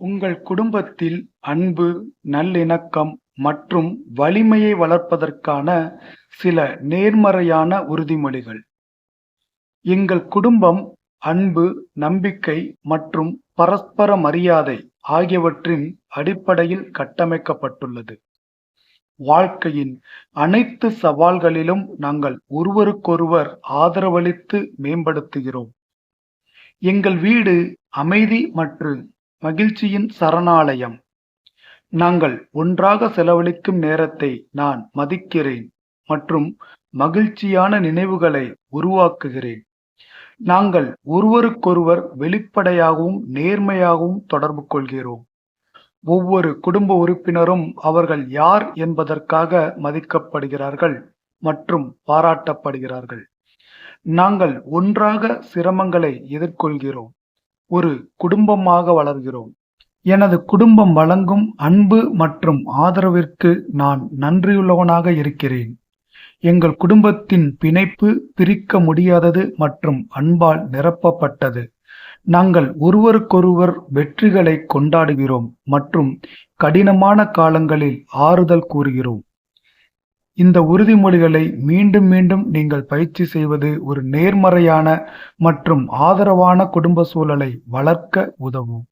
உங்கள் குடும்பத்தில் அன்பு, நல்லிணக்கம் மற்றும் வலிமையை வளர்ப்பதற்கான சில நேர்மறையான உறுதிமொழிகள். எங்கள் குடும்பம் அன்பு, நம்பிக்கை மற்றும் பரஸ்பர மரியாதை ஆகியவற்றின் அடிப்படையில் கட்டமைக்கப்பட்டுள்ளது. வாழ்க்கையின் அனைத்து சவால்களிலும் நாங்கள் ஒருவருக்கொருவர் ஆதரவளித்து மேம்படுத்துகிறோம். எங்கள் வீடு அமைதி மற்றும் மகிழ்ச்சியின் சரணாலயம். நாங்கள் ஒன்றாக செலவழிக்கும் நேரத்தை நான் மதிக்கிறேன் மற்றும் மகிழ்ச்சியான நினைவுகளை உருவாக்குகிறேன். நாங்கள் ஒருவருக்கொருவர் வெளிப்படையாகவும் நேர்மையாகவும் தொடர்பு கொள்கிறோம். ஒவ்வொரு குடும்ப உறுப்பினரும் அவர்கள் யார் என்பதற்காக மதிக்கப்படுகிறார்கள் மற்றும் பாராட்டப்படுகிறார்கள். நாங்கள் ஒன்றாக சிரமங்களை எதிர்கொள்கிறோம், ஒரு குடும்பமாக வளர்கிறோம். எனது குடும்பம் வழங்கும் அன்பு மற்றும் ஆதரவிற்கு நான் நன்றியுள்ளவனாக இருக்கிறேன். எங்கள் குடும்பத்தின் பிணைப்பு பிரிக்க முடியாதது மற்றும் அன்பால் நிரப்பப்பட்டது. நாங்கள் ஒருவருக்கொருவர் வெற்றிகளைக் கொண்டாடுகிறோம் மற்றும் கடினமான காலங்களில் ஆறுதல் கூறுகிறோம். இந்த உறுதிமொழிகளை மீண்டும் மீண்டும் நீங்கள் பயிற்சி செய்வது ஒரு நேர்மறையான மற்றும் ஆதரவான குடும்ப சூழலை வளர்க்க உதவும்.